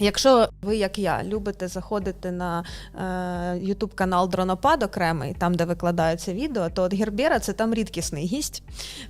Якщо ви, як я, любите заходити на е, YouTube канал Дронопад окремий, там де викладаються відео, то от Гербера це там рідкісний гість.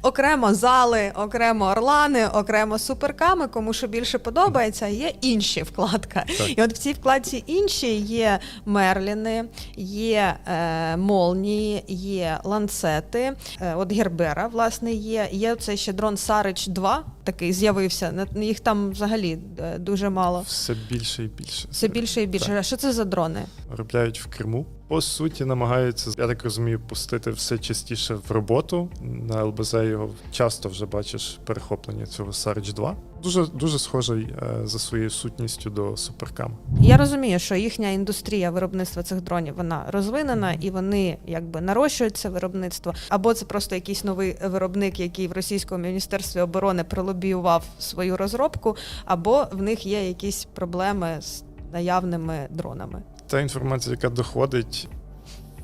Окремо зали, окремо орлани, окремо суперками, кому що більше подобається, є інші вкладка. Так. І от в цій вкладці інші є Мерліни, є е, молнії, є ланцети. Е, от Гербера, власне, є. Є цей ще дрон Сарич 2, такий з'явився. Їх там взагалі е, дуже мало. Все більше і більше. Все більше і більше. Так. Що це за дрони? Робляють в Криму. По суті, намагаються, я так розумію, пустити все частіше в роботу. На ЛБЗ його часто вже бачиш перехоплення цього Sarge 2. Дуже дуже схожий е, за своєю сутністю до суперкам. Я розумію, що їхня індустрія виробництва цих дронів вона розвинена і вони якби нарощують це виробництво. Або це просто якийсь новий виробник, який в російському міністерстві оборони пролобіював свою розробку, або в них є якісь проблеми з наявними дронами. Та інформація, яка доходить,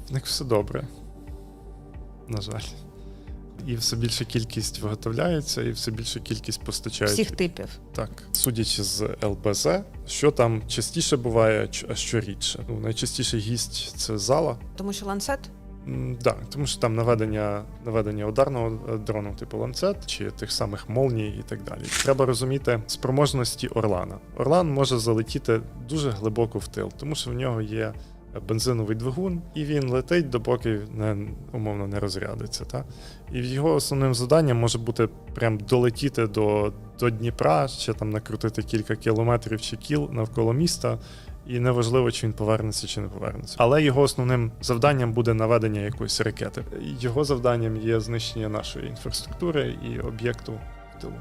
в них все добре. На жаль. І все більша кількість виготовляється, і все більша кількість постачають. Всіх типів. Так, судячи з ЛБЗ, що там частіше буває, а що рідше. Ну, найчастіше гість це зала. Тому що ланцет М, Да, тому що там наведення, наведення ударного е, дрону, типу ланцет, чи тих самих молній і так далі. Треба розуміти спроможності Орлана. Орлан може залетіти дуже глибоко в тил, тому що в нього є бензиновий двигун, і він летить, допоки не умовно не розрядиться. Та? І його основним завданням може бути прям долетіти до, до Дніпра, ще там накрутити кілька кілометрів чи кіл навколо міста. І неважливо, чи він повернеться чи не повернеться. Але його основним завданням буде наведення якоїсь ракети. Його завданням є знищення нашої інфраструктури і об'єкту в тилу.